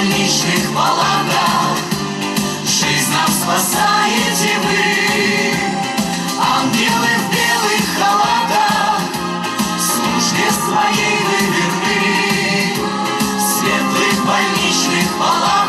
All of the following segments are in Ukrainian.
бесконечных балагах Жизнь нам спасаете вы Ангелы в белых халатах Службе своей вы верны. В светлых больничных палатах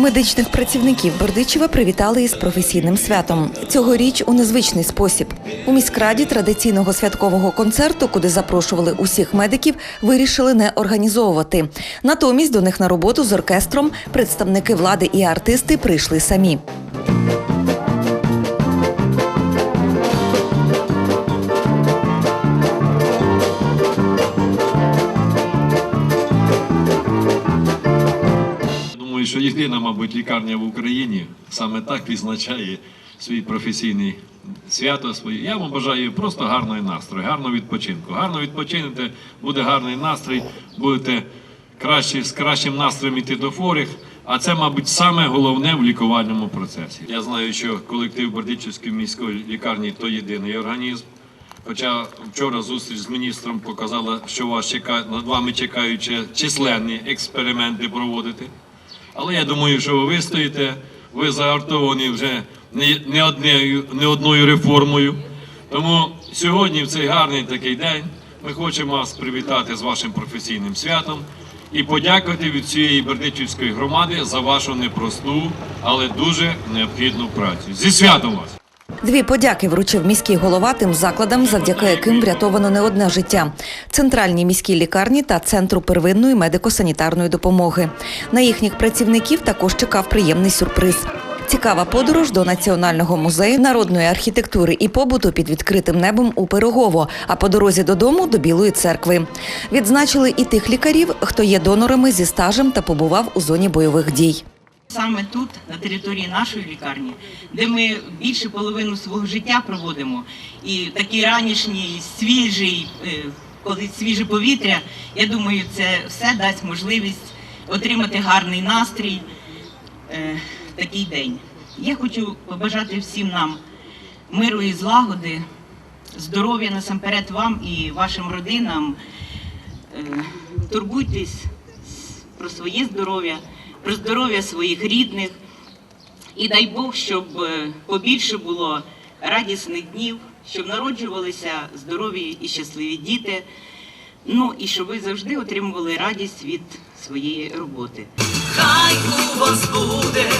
Медичних працівників Бердичева привітали із професійним святом. Цьогоріч у незвичний спосіб. У міськраді традиційного святкового концерту, куди запрошували усіх медиків, вирішили не організовувати. Натомість до них на роботу з оркестром представники влади і артисти прийшли самі. Думаю, що єдина, мабуть, лікарня в Україні саме так відзначає свій професійний свято. Своє. Я вам бажаю просто гарного настрою, гарного відпочинку. Гарно відпочинете, буде гарний настрій, будете краще, з кращим настроєм йти до хворих. А це, мабуть, саме головне в лікувальному процесі. Я знаю, що колектив Бердичівської міської лікарні то єдиний організм. Хоча вчора зустріч з міністром показала, що вас чекає, над вами чекають численні експерименти проводити. Але я думаю, що ви вистоїте, ви загартовані вже не, не, однею, не одною реформою. Тому сьогодні, в цей гарний такий день, ми хочемо вас привітати з вашим професійним святом і подякувати від цієї Бердичівської громади за вашу непросту, але дуже необхідну працю. Зі святом вас! Дві подяки вручив міський голова тим закладам, завдяки яким врятовано не одне життя: центральній міській лікарні та центру первинної медико-санітарної допомоги. На їхніх працівників також чекав приємний сюрприз. Цікава подорож до Національного музею народної архітектури і побуту під відкритим небом у Пирогово, а по дорозі додому до Білої церкви. Відзначили і тих лікарів, хто є донорами зі стажем та побував у зоні бойових дій. Саме тут, на території нашої лікарні, де ми більше половину свого життя проводимо, і такий ранішній свіжий, е, коли свіже повітря, я думаю, це все дасть можливість отримати гарний настрій е, в такий день. Я хочу побажати всім нам миру і злагоди, здоров'я насамперед вам і вашим родинам. Е, Турбуйтесь про своє здоров'я, про здоров'я своїх рідних. І дай Бог, щоб е, побільше було радісних днів, щоб народжувалися здорові і щасливі діти. Ну і щоб ви завжди отримували радість від своєї роботи. Хай у вас буде